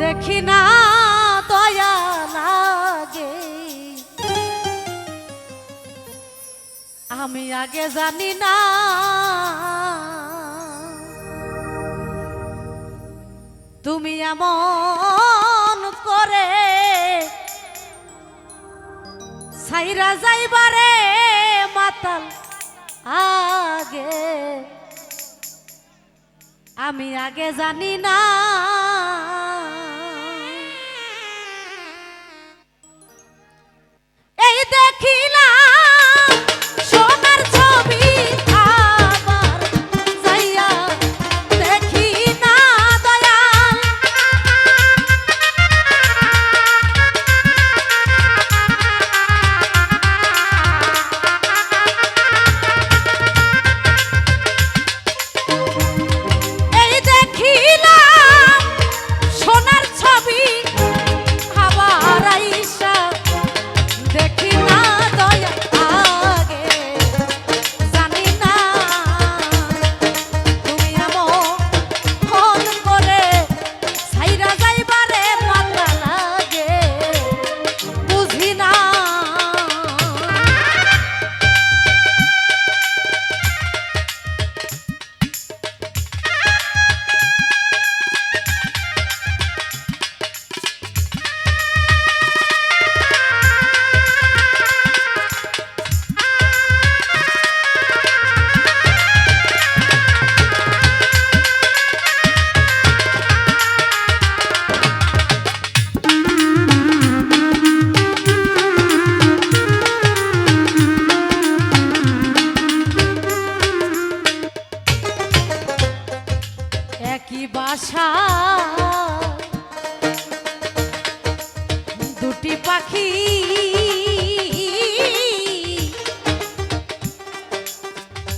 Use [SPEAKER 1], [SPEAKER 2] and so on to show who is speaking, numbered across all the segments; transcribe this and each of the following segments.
[SPEAKER 1] দেখি না তয়া লাগে। আমি আগে জানি না। তুমি এমন করে সাইরা যাইবারে মাতাল আগে। আমি আগে জানি না দেখিলা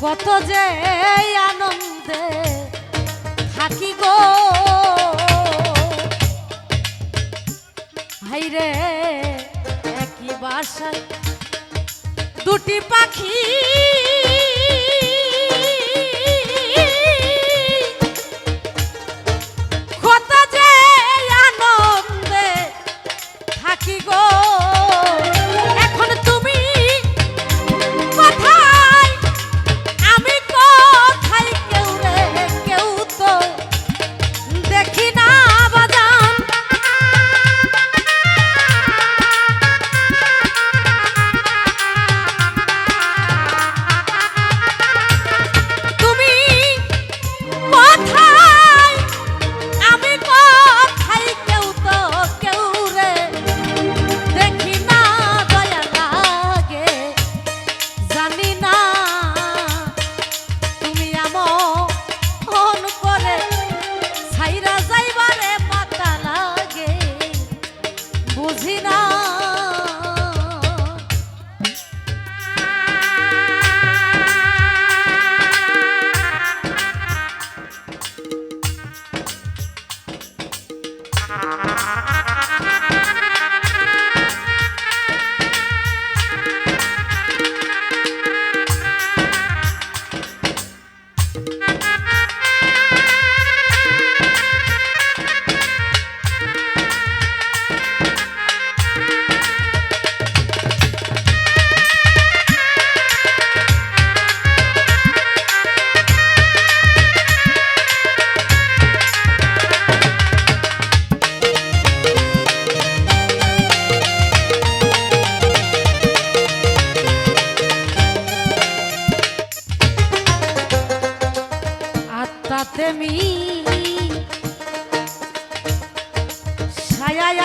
[SPEAKER 1] কত যে আনন্দে থাকি গো। ভাইরে একই বাসায় দুটি পাখি Música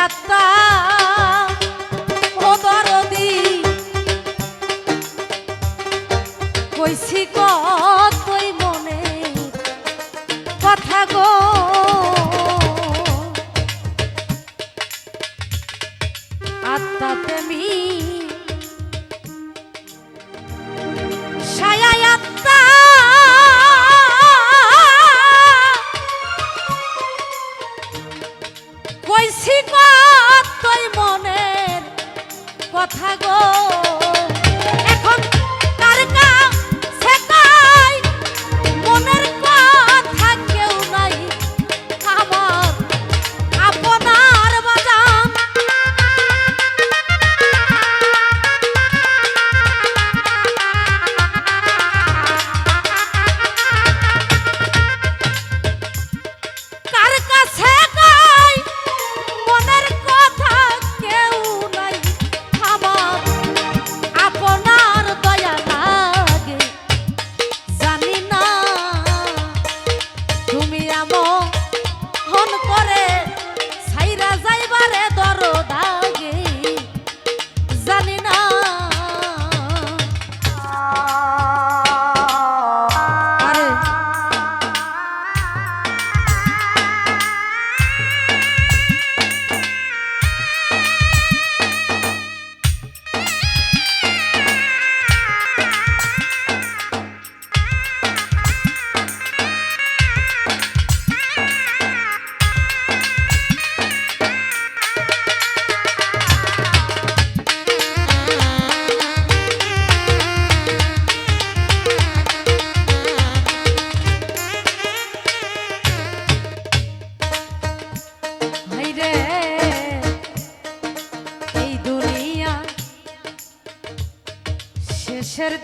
[SPEAKER 1] যাত্রা ও দরদি। কইছি কই মনে কথা গো। আত্মা প্রেমী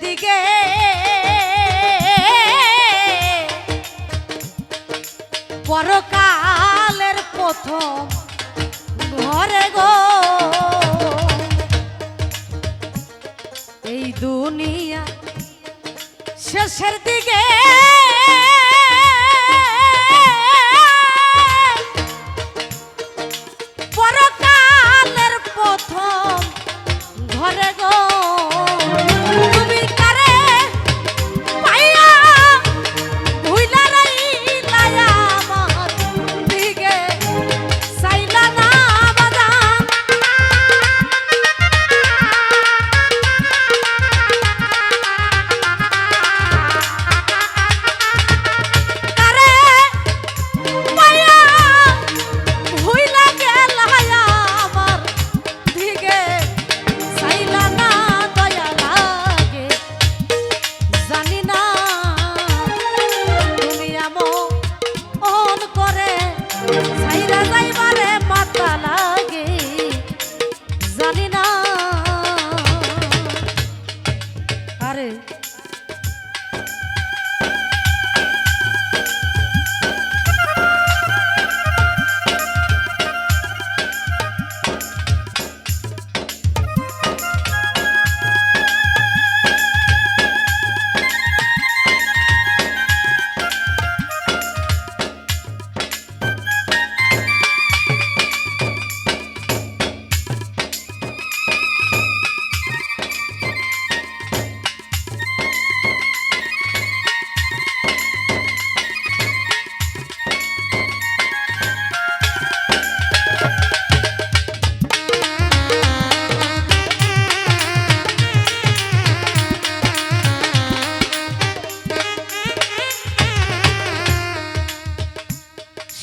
[SPEAKER 1] দিকে পরকালের প্রথম ঘরে গো। এই দুনিয়া শেষের দিকে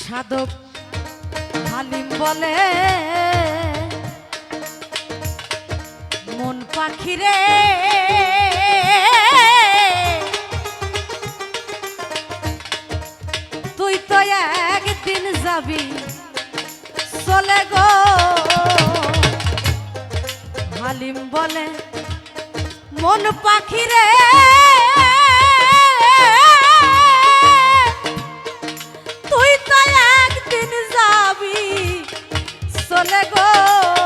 [SPEAKER 1] সাধক হালিম বলে, মন পাখিরে তুই তো একদিন যাবি, চলে গো। হালিম বলে, মন পাখিরে চলে গো।